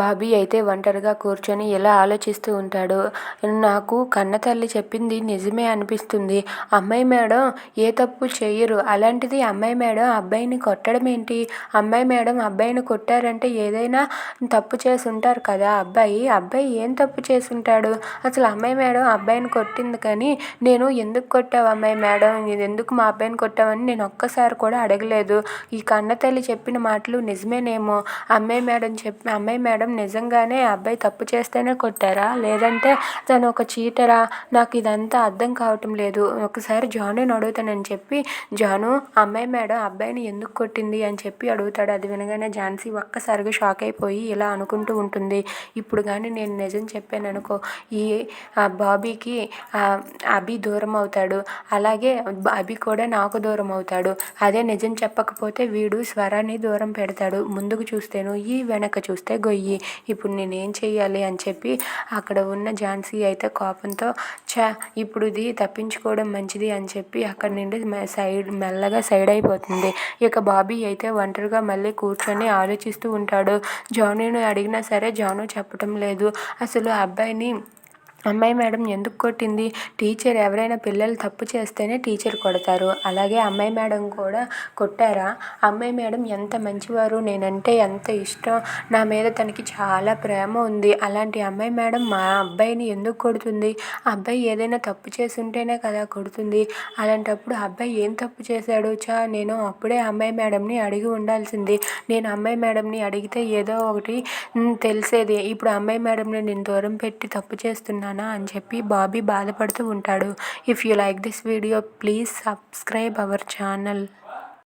బాబీ అయితే ఒంటరిగా కూర్చొని ఇలా ఆలోచిస్తూ ఉంటాడు నాకు కన్నతల్లి చెప్పింది నిజమే అనిపిస్తుంది. అమ్మాయి మేడం ఏ తప్పు చేయరు అలాంటిది అమ్మాయి మేడం అబ్బాయిని కొట్టడం ఏంటి? అమ్మాయి మేడం అబ్బాయిని కొట్టారంటే ఏదైనా తప్పు చేసి ఉంటారు కదా అబ్బాయి. అబ్బాయి ఏం తప్పు చేసి ఉంటాడు అసలు అమ్మాయి మేడం అబ్బాయిని కొట్టింది కానీ నేను ఎందుకు కొట్టావు అమ్మాయి మేడం? ఇది ఎందుకు మా అబ్బాయిని కొట్టావని నేను ఒక్కసారి కూడా అడగలేదు. ఈ కన్నతల్లి చెప్పిన మాటలు నిజమేనేమో? అమ్మాయి మేడం చెప్పి అమ్మాయి మేడం నిజంగానే అబ్బాయి తప్పు చేస్తేనే కొట్టారా? లేదంటే తను ఒక చీటరా? నాకు ఇదంతా అర్థం కావటం లేదు. ఒకసారి జానుని అడుగుతానని చెప్పి జాను అమ్మాయి మేడం అబ్బాయిని ఎందుకు కొట్టింది? అని చెప్పి అడుగుతాడు. అది వినగానే ఝాన్సీ ఒక్కసారిగా షాక్ అయిపోయి ఇలా అనుకుంటూ ఉంటుంది. ఇప్పుడు కానీ నేను నిజం చెప్పాను అనుకో ఈ బాబీకి అభి దూరం అవుతాడు. అలాగే అభి కూడా నాకు దూరం అవుతాడు. అదే నిజం చెప్పకపోతే వీడు స్వరాన్ని దూరం పెడతాడు. ముందుకు చూస్తేను ఈ వెనక చూస్తే గొయ్యి. ఇప్పుడు నేనేం చెయ్యాలి అని చెప్పి అక్కడ ఉన్న ఝాన్సీ అయితే కోపంతో చా ఇప్పుడు ఇది తప్పించుకోవడం మంచిది అని చెప్పి అక్కడ నుండి సైడ్ మెల్లగా సైడ్ అయిపోతుంది. ఇక బాబీ అయితే ఒంటరిగా మళ్ళీ కూర్చొని ఆలోచిస్తూ ఉంటాడు. జానుని అడిగినా సరే జాను చెప్పటం లేదు. అసలు అబ్బాయిని అమ్మాయి మేడం ఎందుకు కొట్టింది? టీచర్ ఎవరైనా పిల్లలు తప్పు చేస్తేనే టీచర్ కొడతారు. అలాగే అమ్మాయి మేడం కూడా కొట్టారా? అమ్మాయి మేడం ఎంత మంచివారు నేనంటే ఎంత ఇష్టం. నా మీద తనకి చాలా ప్రేమ ఉంది. అలాంటి అమ్మాయి మేడం మా అబ్బాయిని ఎందుకు కొడుతుంది? అబ్బాయి ఏదైనా తప్పు చేసి ఉంటేనే కదా కొడుతుంది. అలాంటప్పుడు అబ్బాయి ఏం తప్పు చేశాడు? చా నేను అప్పుడే అమ్మాయి మేడంని అడిగి ఉండాల్సింది. నేను అమ్మాయి మేడంని అడిగితే ఏదో ఒకటి తెలిసేది. ఇప్పుడు అమ్మాయి మేడంని నేను దూరం పెట్టి తప్పు చేస్తున్నాను. చేశానా అని చెప్పి బాబీ బాధపడుతూ ఉంటాడు. If you like this video please subscribe our channel